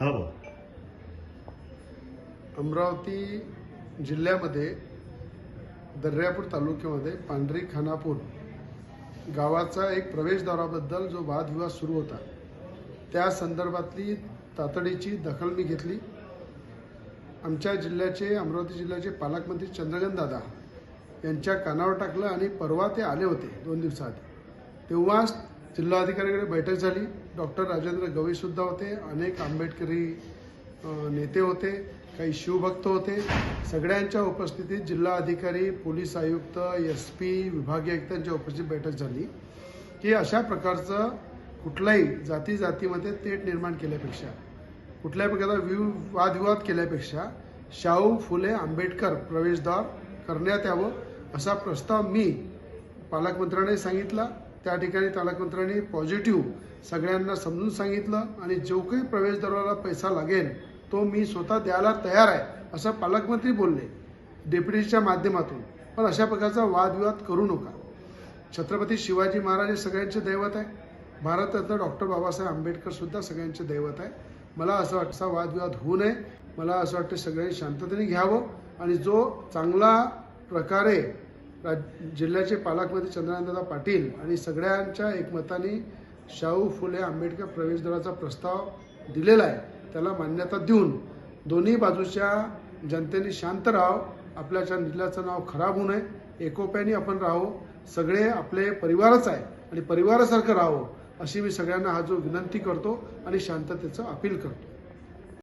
हा अमरावती जिल्ह्यामध्ये दर्यापूर तालुक्यामध्ये पांढरी खानापूर गावाचा एक प्रवेशद्वाराबद्दल जो वादविवाद सुरू होता त्या संदर्भातली तातडीची दखल मी घेतली. आमच्या जिल्ह्याचे अमरावती जिल्ह्याचे पालकमंत्री चंद्रकांत दादा यांच्या कानावर टाकलं आणि परवा ते आले होते दोन दिवसाआधी. तेव्हाच जिल्हाधिकाऱ्याकडे बैठक झाली. डॉक्टर राजेंद्र गवईसुद्धा होते. अनेक आंबेडकरी नेते होते. काही शिवभक्त होते. सगळ्यांच्या उपस्थितीत जिल्हाधिकारी पोलीस आयुक्त एस पी विभागीय आयुक्तांच्या उपस्थितीत बैठक झाली. की अशा प्रकारचं कुठलाही जाती जातीमध्ये तेट निर्माण केल्यापेक्षा कुठल्याही प्रकारचा विव वादविवाद केल्यापेक्षा शाहू फुले आंबेडकर प्रवेशद्वार करण्यात यावं असा प्रस्ताव मी पालकमंत्र्यांनी सांगितला. त्या ठिकाणी पालकमंत्र्यांनी पॉझिटिव्ह सगळ्यांना समजून सांगितलं आणि जो काही प्रवेशद्वाराला पैसा लागेल तो मी स्वतः द्यायला तयार आहे असं पालकमंत्री बोलले डेप्युटीच्या माध्यमातून. पण अशा प्रकारचा वादविवाद करू नका. छत्रपती शिवाजी महाराज हे सगळ्यांचे दैवत आहे. भारतरत्न डॉक्टर बाबासाहेब आंबेडकर सुद्धा सगळ्यांचे दैवत आहे. मला असं वाटतं असा वादविवाद होऊ नये. मला असं वाटतं सगळ्यांनी शांततेने घ्यावं आणि जो चांगला प्रकारे जिल्ह्याचे पालकमंत्री चंद्रकांतदादा पाटील आणि सगळ्यांच्या एकमताने शाहू फुले आंबेडकर प्रवेशद्वाराचा प्रस्ताव दिलेला आहे. त्याला मान्यता देऊन दोन्ही बाजूच्या जनतेने शांत राहावं. आपल्याच्या जिल्ह्याचं नाव खराब होऊ नये. एकोप्याने आपण राहो सगळे आपले परिवारच आहे आणि परिवारासारखं राहावं अशी मी सगळ्यांना हा जो विनंती करतो आणि शांततेचं अपील करतो.